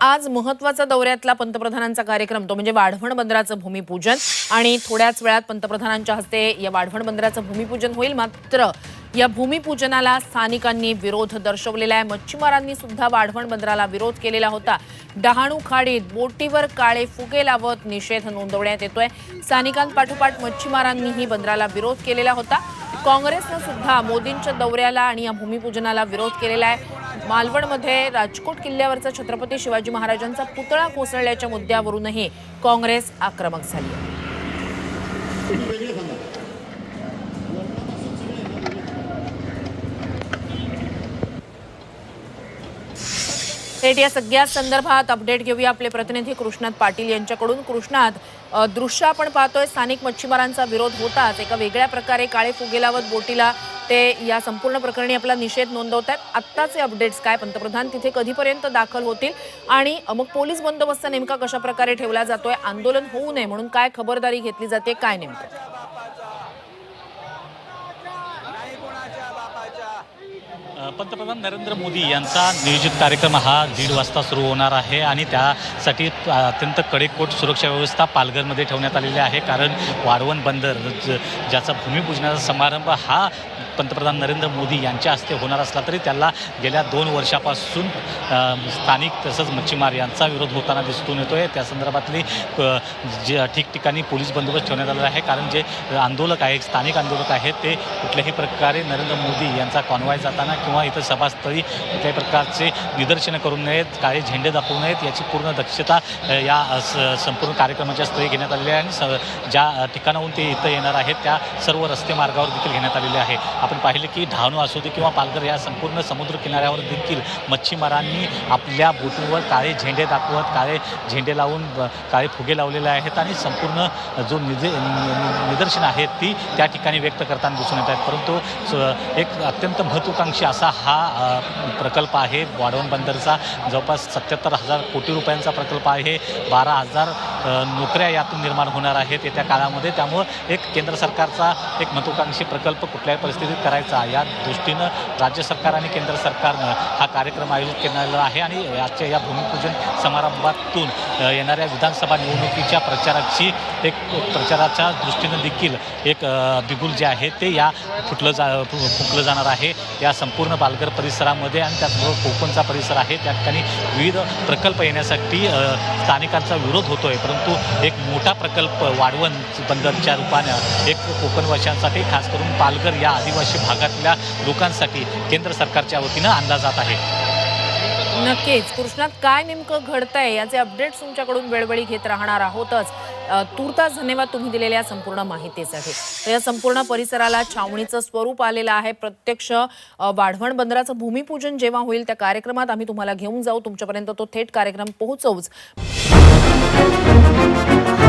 आज महत्त्वाचा दौऱ्यातला पंतप्रधानांचा कार्यक्रम तो म्हणजे वाढवण बंदराचं भूमिपूजन. आणि थोड्याच वेळात पंतप्रधानांच्या हस्ते या वाढवण बंदराचं भूमिपूजन होईल. मात्र या भूमिपूजनाला स्थानिकांनी विरोध दर्शवलेला आहे. मच्छीमारांनी सुद्धा वाढवण बंदराला विरोध केलेला होता. डहाणू खाडीत बोटीवर काळे फुगे लावत निषेध नोंदवण्यात येतोय. स्थानिकांपाठोपाठ मच्छीमारांनीही बंदराला विरोध केलेला होता. काँग्रेसनं सुद्धा मोदींच्या दौऱ्याला आणि या भूमिपूजनाला विरोध केलेला आहे. मालवणमध्ये राजकोट किल्ल्यावरचा छत्रपती शिवाजी महाराजांचा पुतळा कोसळल्याच्या मुद्द्यावरूनही काँग्रेस आक्रमक झाली आहे. या सगळ्या संदर्भात अपडेट घेऊया आपले प्रतिनिधी कृष्णात पाटील यांच्याकडून. कृष्णात दृश्य आपण पाहतोय स्थानिक मच्छीमारांचा विरोध होताच. एका वेगळ्या प्रकारे काळे फुगेलावत बोटीला ते या संपूर्ण प्रकरणी आपला निषेध नोंदवत आहेत आत्ताचे अपडेट्स काय? पंतप्रधान तिथे कधीपर्यंत दाखल होतील? आणि मग पोलीस बंदोबस्त नेमका कशा प्रकारे ठेवला जातोय? आंदोलन होऊ नये म्हणून काय खबरदारी घेतली जाते? काय नेमकं? पंतप्रधान नरेंद्र मोदी यांचा नियोजित कार्यक्रम हा दीड वाजता सुरू होणार आहे आणि त्या यासाठी अत्यंत कडेकोट सुरक्षा व्यवस्था पालघरमध्ये ठेवण्यात आलेली आहे. कारण वाढवण बंदर ज- ज्याचा भूमिपूजनाचा समारंभ हा पंतप्रधान नरेंद्र मोदी यांच्या हस्ते होणार असला तरी त्याला गेल्या दोन वर्षापासून स्थानिक तसंच मच्छीमार यांचा विरोध होताना दिसून येतो आहे त्या संदर्भातली जे ठिकठिकाणी पोलीस बंदोबस्त ठेवण्यात आलेला आहे. कारण जे आंदोलक आहेत स्थानिक आंदोलक आहेत ते कुठल्याही प्रकारे नरेंद्र मोदी यांचा कॉन्वॉय जाताना किंवा इतर सभास्थळी कुठल्याही प्रकारचे निदर्शनं करू नयेत काळे झेंडे दाखवू नयेत याची पूर्ण दक्षता अ, या स- संपूर्ण कार्यक्रमाच्या स्थळी घेण्यात आलेली आहे आणि स ज्या ठिकाणाहून ते इथं येणार आहेत त्या सर्व रस्ते मार्गावर देखील घेण्यात आलेले आहे. आपण पाहिले की डहाणू असू दे किंवा पालघर या संपूर्ण समुद्र किनाऱ्यावर देखील मच्छीमारांनी आपल्या बोटीवर काळे झेंडे दाखवत काळे झेंडे लावून काळे फुगे लावलेले आहेत आणि संपूर्ण जो निदे निदर्शन आहेत ती त्या ठिकाणी व्यक्त करताना दिसून येत आहेत. परंतु स- एक अत्यंत महत्त्वाकांक्षी असा हा प्रकल्प आहे वाढवण बंदरचा. जवळपास सत्याहत्तर हजार कोटी रुपयांचा प्रकल्प प्रकल्प आहे. बारा हजार नोकऱ्या यातून निर्माण होणार आहेत येत्या काळामध्ये. त्यामुळं एक केंद्र सरकारचा एक महत्त्वाकांक्षी प्रकल्प कुठल्याही परिस्थितीत करायचा या दृष्टीनं राज्य सरकार आणि केंद्र सरकारनं हा कार्यक्रम आयोजित केलेला आहे आणि आजच्या या भूमिपूजन समारंभातून येणाऱ्या विधानसभा निवडणुकीच्या प्रचाराची एक प्रचाराच्या दृष्टीनं देखील एक बिगुल जे आहे ते या फुटलं जा फु- जाणार आहे. या संपूर्ण पालघर परिसरामध्ये आणि त्याचबरोबर कोकणचा परिसर आहे. त्या ठिकाणी विविध प्रकल्प येण्यासाठी स्थानिकांचा विरोध होतो आहे परंतु एक मोठा प्रकल्प वाढवण बंदरच्या रूपानं एक कोकणवाशांसाठी खास करून पालघर या आदिवासी भागातल्या लोकांसाठी केंद्र सरकारच्या वतीनं आणला जात आहे. नक्कीच. कृष्णात काय नेमकं घडतंय याचे अपडेट्स तुमच्याकडून वेळवेळी घेत राहणार आहोतच. अ, तूर्तास धन्यवाद तुम्ही दिलेल्या संपूर्ण माहितीसाठी. तर या संपूर्ण परिसराला छावणीचं स्वरूप आलेलं आहे. प्रत्यक्ष वाढवण बंदराचं भूमिपूजन जेव्हा होईल त्या कार्यक्रमात आम्ही तुम्हाला घेऊन जाऊ. तुमच्यापर्यंत तो थेट कार्यक्रम पोहोचवूच. Música